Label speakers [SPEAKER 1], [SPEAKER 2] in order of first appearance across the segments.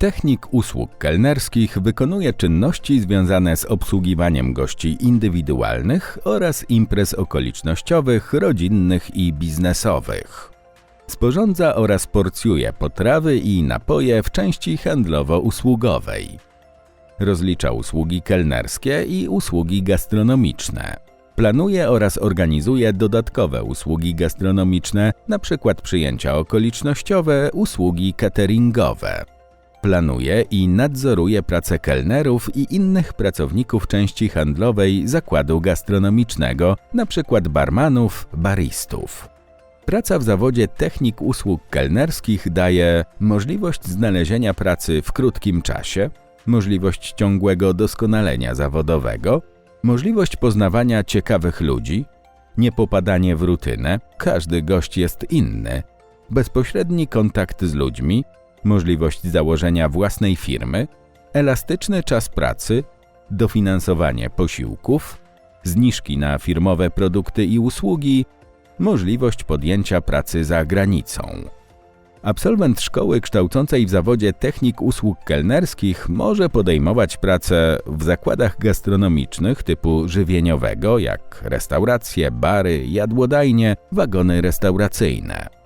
[SPEAKER 1] Technik usług kelnerskich wykonuje czynności związane z obsługiwaniem gości indywidualnych oraz imprez okolicznościowych, rodzinnych i biznesowych. Sporządza oraz porcjuje potrawy i napoje w części handlowo-usługowej. Rozlicza usługi kelnerskie i usługi gastronomiczne. Planuje oraz organizuje dodatkowe usługi gastronomiczne, np. przyjęcia okolicznościowe, usługi cateringowe. Planuje i nadzoruje pracę kelnerów i innych pracowników części handlowej zakładu gastronomicznego, np. barmanów, baristów. Praca w zawodzie technik usług kelnerskich daje możliwość znalezienia pracy w krótkim czasie, możliwość ciągłego doskonalenia zawodowego, możliwość poznawania ciekawych ludzi, niepopadanie w rutynę, każdy gość jest inny, bezpośredni kontakt z ludźmi, możliwość założenia własnej firmy, elastyczny czas pracy, dofinansowanie posiłków, zniżki na firmowe produkty i usługi, możliwość podjęcia pracy za granicą. Absolwent szkoły kształcącej w zawodzie technik usług kelnerskich może podejmować pracę w zakładach gastronomicznych typu żywieniowego, jak restauracje, bary, jadłodajnie, wagony restauracyjne.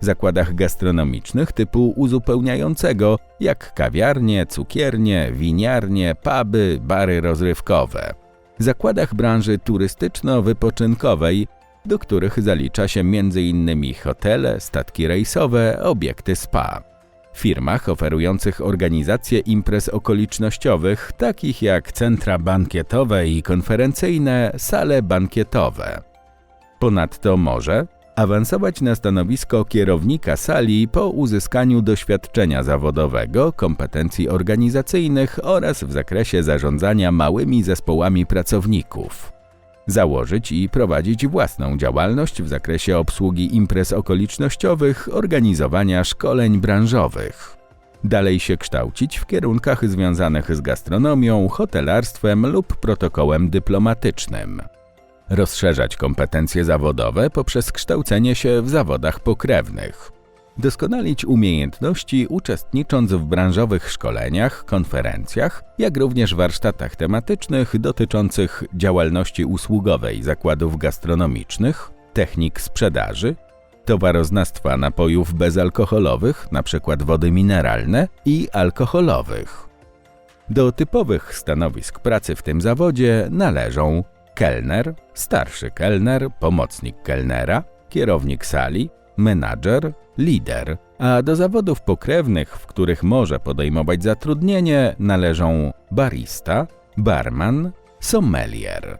[SPEAKER 1] Zakładach gastronomicznych typu uzupełniającego, jak kawiarnie, cukiernie, winiarnie, puby, bary rozrywkowe. Zakładach branży turystyczno-wypoczynkowej, do których zalicza się m.in. hotele, statki rejsowe, obiekty spa. Firmach oferujących organizację imprez okolicznościowych, takich jak centra bankietowe i konferencyjne, sale bankietowe. Ponadto może awansować na stanowisko kierownika sali po uzyskaniu doświadczenia zawodowego, kompetencji organizacyjnych oraz w zakresie zarządzania małymi zespołami pracowników założyć i prowadzić własną działalność w zakresie obsługi imprez okolicznościowych, organizowania szkoleń branżowych. Dalej się kształcić w kierunkach związanych z gastronomią, hotelarstwem lub protokołem dyplomatycznym. Rozszerzać kompetencje zawodowe poprzez kształcenie się w zawodach pokrewnych doskonalić umiejętności uczestnicząc w branżowych szkoleniach, konferencjach, jak również warsztatach tematycznych dotyczących działalności usługowej zakładów gastronomicznych, technik sprzedaży, towaroznawstwa napojów bezalkoholowych, np. wody mineralne i alkoholowych. Do typowych stanowisk pracy w tym zawodzie należą kelner, starszy kelner, pomocnik kelnera, kierownik sali, menadżer, lider, a do zawodów pokrewnych, w których może podejmować zatrudnienie, należą barista, barman, sommelier.